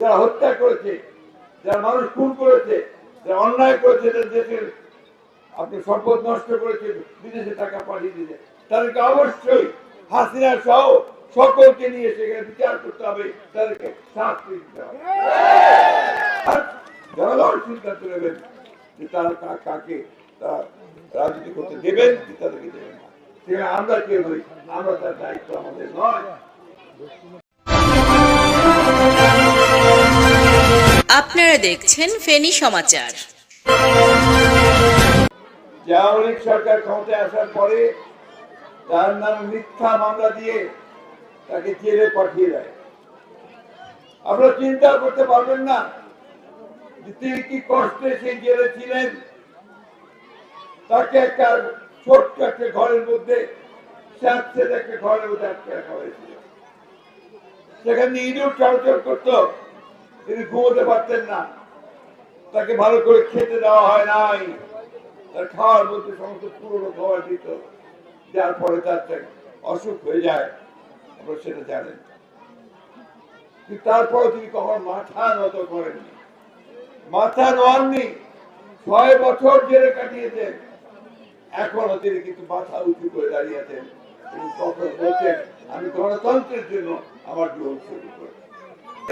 যারা হত্যা করেছে, যারা মানুষ খুন করেছে, যারা অন্যায় করেছে দেশের আপনি সম্পদ নষ্ট করেছে, বিদেশে টাকা পাঠিয়ে দিয়েছে, তাদেরকে অবশ্যই হাসিনা সহ সকলকে নিয়ে সেখানে বিচার করতে হবে, তাদেরকে শাস্তি দিতে হবে। জনগণ সিদ্ধান্ত নেবেন যে তারা কাকে তারা রাজনীতি করতে দেবেন তাদেরকে দেবেন না, সেখানে আমরা কে হই আমরা তার দায়িত্ব আমাদের নয়। আপনারা দেখছেন ফেনী সমাচার। যে সরকার আসার পরে তার নামে মিথ্যা মামলা দিয়ে তাকে জেলে পাঠিয়ে দেয়। আপনারা চিন্তা করতে পারবেন না তিনি কি কষ্টে সেই জেলে ছিলেন। তাকে একটা ছোট্ট একটা ঘরের মধ্যে একটা ঘরের মধ্যে আটকে রাখা হয়েছিল। সেখানে ইঁদুর চলাচল করতো। তিনি ঘুমোতে পারতেন না। তাকে ভালো করে খেতে দেওয়া হয় নাই। তার খাওয়ার মধ্যে সমস্ত পুরনো খাবার দিত। যার পরে তার অসুখ হয়ে যায়। আপনারা সেটা জানেন। তারপরে তিনি কখন মাথা নত করেননি। মাথা নোয়াননি। ছয় বছর জেলে কাটিয়েছেন। এখনও তিনি কিন্তু মাথা উঁচু করে দাঁড়িয়েছেন তিনি কখন বলছেন, আমি গণতন্ত্রের জন্য আমার জীবন শুরু করি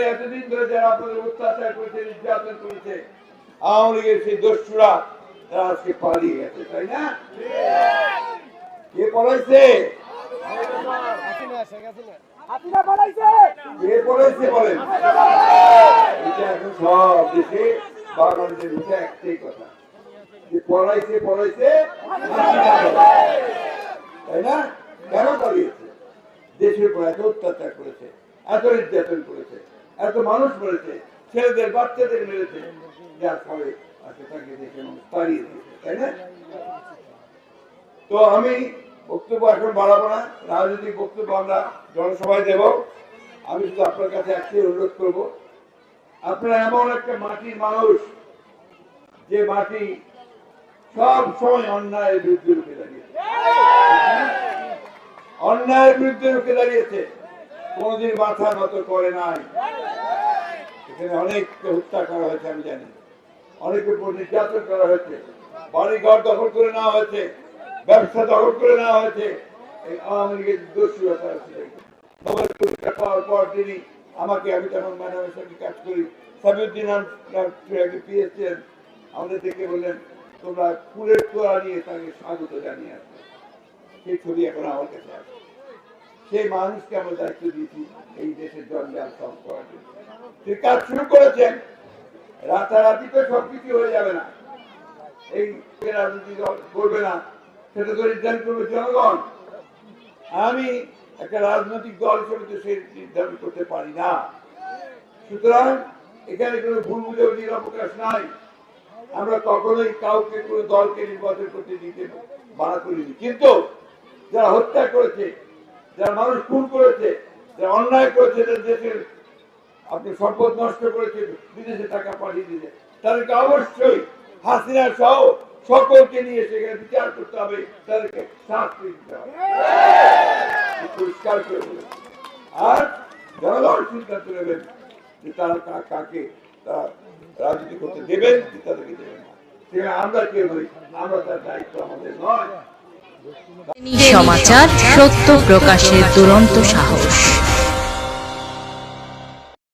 এতদিন ধরে যারা আপনাদের অত্যাচার করেছে নির্যাতন করেছে আওয়ামী লীগের সেই দস্যুরা তারা আজকে পালিয়ে গেছে তাই না? কে পড়াইছে কে পড়াইছে বলেন? এটা এখন সব দেশে বাঙালিদের মুখে একটাই কথা। যে পড়াইছে পড়াইছে পড়াইছে। তাই না? কেন পালিয়েছে? দেশের উপর এত অত্যাচার করেছে এত নির্যাতন করেছে। এত মানুষ মেরেছে, ছেলেদের, বাচ্চাদের মেরেছে। যার ফলে আজকে তাকে মানুষ তাড়িয়ে দিয়েছে তাই না? তো আমি বক্তব্য এখন বাড়াবো না, রাজনৈতিক বক্তব্য আমরা জনসভায় দেব। আমি শুধু আপনার কাছে একটাই অনুরোধ করব, আপনারা এমন একটা মাটির মানুষ যে মাটি সব সময় অন্যায়ের বিরুদ্ধে রুখে দাঁড়িয়েছে। অন্যায়ের বিরুদ্ধে রুখে দাঁড়িয়েছে। কোনদিন মাথা নত করে নাই। এখানে অনেককে হত্যা করা হয়েছে, আমি জানি। অনেকের উপর নির্যাতন করা হয়েছে। বাড়ি ঘর দখল করে নেওয়া হয়েছে। ব্যবসা দখল করে নেওয়া হয়েছে। আওয়ামী লীগের নোবেল পুরস্কার পাওয়ার পর তিনি আমাকে, আমি ম্যাডামের সঙ্গে কাজ করি। সাবিউদ্দিন পিএসছেন আমাদের দেখে বললেন, তোমরা ফুলের তোড়া নিয়ে তাকে স্বাগত জানিয়ে আসবে সেই ছবি এখন আমার কাছে সেই মানুষকে আমরা দায়িত্ব দিয়েছি এই দেশের জঞ্জাল সব করার তিনি কাজ শুরু করেছেন, রাতারাতি তো সবকিছু হয়ে যাবে না। এই রাজনীতি করবে না, সেটা তো নির্ধারণ করবে জনগণ। আমি একটা রাজনৈতিক দল হিসেবে তো সে নির্ধারণ করতে পারি না। সুতরাং এখানে কোনো ভুল বুঝাবুঝির অবকাশ নাই। আমরা কখনোই কাউকে কোনো দলকে নির্বাচন করতে দিতে মানা করিনি কিন্তু যারা হত্যা করেছে যারা মানুষ খুন করেছে, যারা অন্যায় করেছে দেশের আপনি সম্পদ নষ্ট করেছে, বিদেশে টাকা পাঠিয়ে দিয়েছে, তাদেরকে অবশ্যই হাসিনা সহ সকলকে নিয়ে সেখানে বিচার করতে হবে, তাদেরকে শাস্তি দিতে হবে। পরিষ্কার করে বলেছি আর জনগণ সিদ্ধান্ত নেবেন যে তারা কাকে তারা রাজনীতি করতে দেবেন তাদেরকে দেবেন না। সেখানে আমরা কে হই আমরা তার দায়িত্ব আমাদের নয়। সমাচার সত্য প্রকাশের দুরন্ত সাহস।